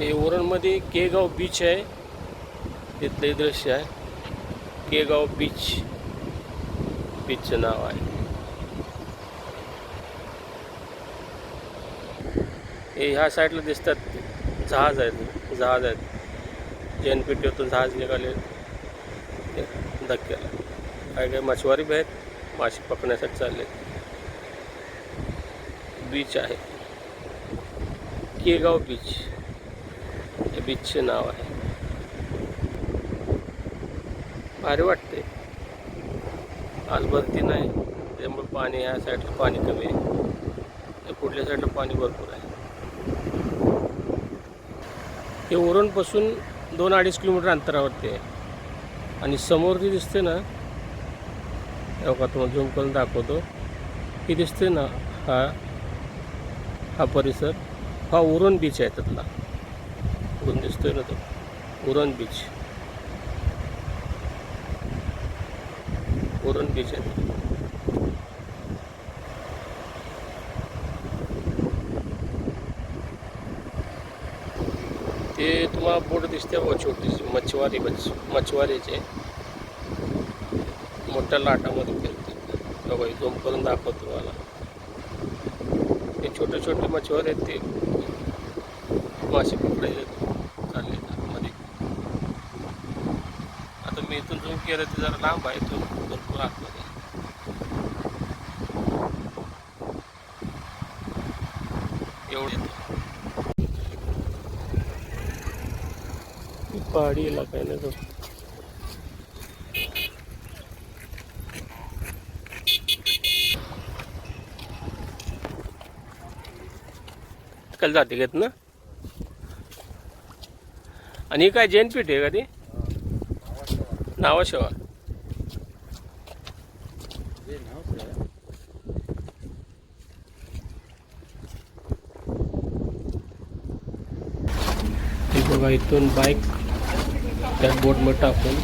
हे ओरणमध्ये केगाव बीच आहे. तिथले दृश्य आहे. केगाव बीच बीचचं नाव आहे. हे ह्या साईडला दिसतात. जहाज आहेत. जहाज आहेत. जेनपीटीतून जहाज निघाले. धक्क्याला काय काय मछवारी बी आहेत. मासे पकडण्यासाठी चालले. बीच आहे. केगाव बीच म्हणजे हे बीचचे नाव आहे. भारी वाटते आज भरती नाही. त्यामुळे पाणी ह्या साईडला पाणी कमी आहे. पुढल्या साईडला पाणी भरपूर आहे. हे उरणपासून दोन अडीच किलोमीटर अंतरावरती आहे. आणि समोर जी दिसते ना हे तुम्हाला झूम करून दाखवतो. ही दिसते ना हा हा परिसर. हा उरण बीच आहे त्यातला. उरण दिसतोय ना तो. उरण बीच उरण बीच आहे. ते तुम्हाला बोट दिसते बघा छोटीशी. मच्छवारी मच्छ मच्छवारीचे. मोठ्या लाटामध्ये फिरते. बघा झूम करून दाखवतो तुम्हाला. ते छोटे छोटे मच्छवारे आहेत ते. मासे पकडायचे चालले मध्ये. आता मी इथून झूम केलं ते जरा लांब आहे इथून भरपूर आतमध्ये. एवढे पहाड़ी इलाका है ना तो कल जाते घेत ना आणि ही काय जैन पीठ आहे का ती? नावाशेवा हे बघा इथून बाईक त्या बोटमध्ये टाकून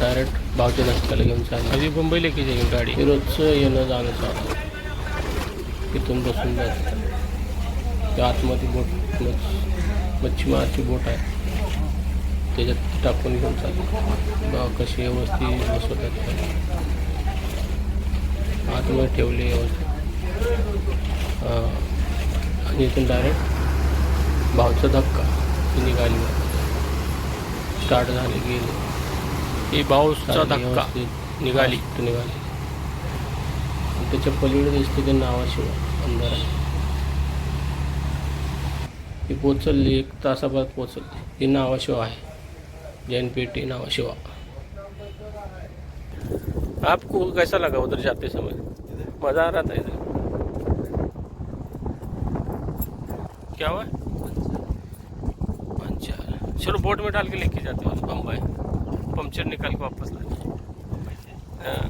डायरेक्ट भावच्या धक्क्याला घेऊन चालली. नवी मुंबई लेकी जाईल गाडी. रोजचं येणं जाणं चालू इथून बसून जात त्या आतमध्ये बोट मच्छ मच्छीमारची बोट आहे. त्याच्यात टाकून घेऊन चालली बघा कशी व्यवस्थित बसवतात. आतमध्ये ठेवली व्यवस्थित. आणि इथून डायरेक्ट भावचा धक्का. ती निघाली स्टार्ट झाली गेली. ही भाऊचा धक्का. निघाली. तू निघाली त्याच्या पलीकडे दिसते ते नावाशिवाय अंधार आहे. ही पोचलली एक तासाभरात पोचलली ही नावाशिवा आहे. जैन पेटी नावाशिवा आपको कैसा लगा उधर जाते समय? मज़ा आ रहा था इधर। क्या हुआ? पंचर। चलो बोट में डाल के लेके जाते हैं। बम्बई। पंचर निकाल के वापस लाते हाँ।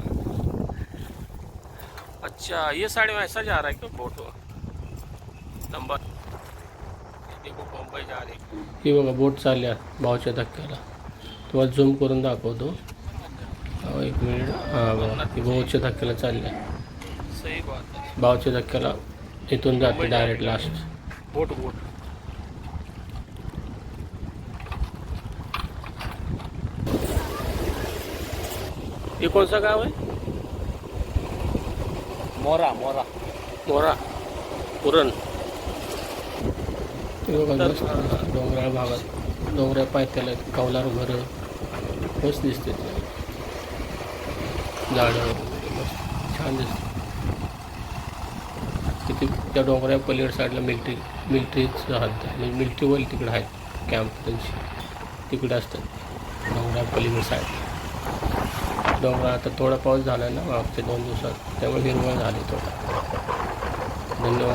अच्छा ये साइड में ऐसा जा रहा है क्या बोट लंबा देखो बम्बई जा रही ही। बघा बोट चालल्या भावच्या धक्क्याला तुम्हाला झूम करून दाखवतो. एक मिनिट. हां बघा ती भाऊच्या धक्क्याला बात आहे भावच्या धक्क्याला इथून जाते डायरेक्ट लास्ट बोट बोट ये कौन सा गांव है मोरा मोरा. मोरा. पुरण. डोंगराळ भागात. डोंगराळ पायथ्याला कौलार घरं. मस्त दिसते. झाडं वगैरे मस्त छान दिसते. तिथे त्या डोंगरा पलीकड साईडला मिल्ट्री मिलिटरीच राहत म्हणजे मिल्ट्रीवर तिकडे आहेत. कॅम्प त्यांची. तिकडे असतात. डोंगरा पलीकड साईड डोंगरा आता थोडा पाऊस झाला ना मागच्या दोन दिवसात. त्यामुळे हिरवळ झाली थोडा. धन्यवाद.